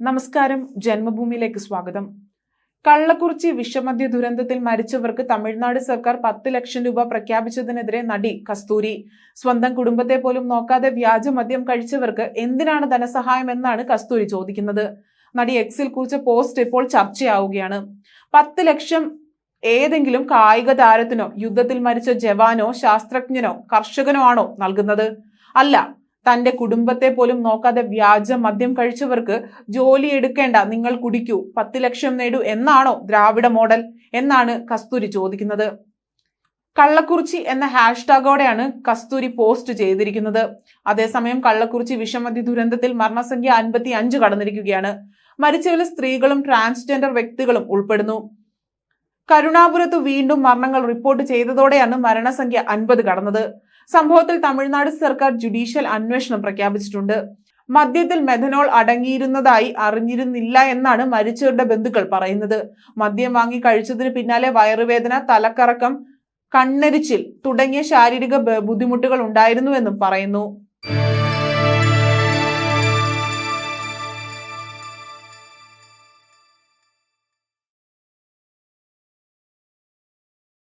നമസ്കാരം ജന്മഭൂമിയിലേക്ക് സ്വാഗതം. കള്ളക്കുറിച്ചി വിഷമദ്യ ദുരന്തത്തിൽ മരിച്ചവർക്ക് തമിഴ്നാട് സർക്കാർ പത്ത് ലക്ഷം രൂപ പ്രഖ്യാപിച്ചതിനെതിരെ നടി കസ്തൂരി. സ്വന്തം കുടുംബത്തെ പോലും നോക്കാതെ വ്യാജമദ്യം കഴിച്ചവർക്ക് എന്തിനാണ് ധനസഹായം എന്നാണ് കസ്തൂരി ചോദിക്കുന്നത്. നടി എക്സിൽ കുറിച്ച പോസ്റ്റ് ഇപ്പോൾ ചർച്ചയാവുകയാണ്. പത്ത് ലക്ഷം ഏതെങ്കിലും കായിക താരത്തിനോ യുദ്ധത്തിൽ മരിച്ച ജവാനോ ശാസ്ത്രജ്ഞനോ കർഷകനോ ആണോ നൽകുന്നത്? അല്ല തന്റെ കുടുംബത്തെ പോലും നോക്കാതെ വ്യാജ മദ്യം കഴിച്ചവർക്ക് ജോലി എടുക്കേണ്ട നിങ്ങൾ കുടിക്കൂ പത്ത് ലക്ഷം നേടൂ എന്നാണോ ദ്രാവിഡ മോഡൽ? എന്നാണ് കസ്തൂരി ചോദിക്കുന്നത്. കള്ളക്കുറിച്ചി എന്ന ഹാഷ്ടാഗോടെയാണ് കസ്തൂരി പോസ്റ്റ് ചെയ്തിരിക്കുന്നത്. അതേസമയം കള്ളക്കുറിച്ചി വിഷമതി ദുരന്തത്തിൽ മരണസംഖ്യ അൻപത്തി അഞ്ച് കടന്നിരിക്കുകയാണ്. മരിച്ചവരിൽ സ്ത്രീകളും ട്രാൻസ്ജെൻഡർ വ്യക്തികളും ഉൾപ്പെടുന്നു. കരുണാപുരത്ത് വീണ്ടും മരണങ്ങൾ റിപ്പോർട്ട് ചെയ്തതോടെയാണ് മരണസംഖ്യ അൻപത് കടന്നത്. സംഭവത്തിൽ തമിഴ്നാട് സർക്കാർ ജുഡീഷ്യൽ അന്വേഷണം പ്രഖ്യാപിച്ചിട്ടുണ്ട്. മദ്യത്തിൽ മെഥനോൾ അടങ്ങിയിരുന്നതായി അറിഞ്ഞിരുന്നില്ല എന്നാണ് മരിച്ചവരുടെ ബന്ധുക്കൾ പറയുന്നത്. മദ്യം വാങ്ങി കഴിച്ചതിന് പിന്നാലെ വയറുവേദന തലക്കറക്കം കണ്ണരിച്ചിൽ തുടങ്ങിയ ശാരീരിക ബുദ്ധിമുട്ടുകൾ ഉണ്ടായിരുന്നുവെന്നും പറയുന്നു.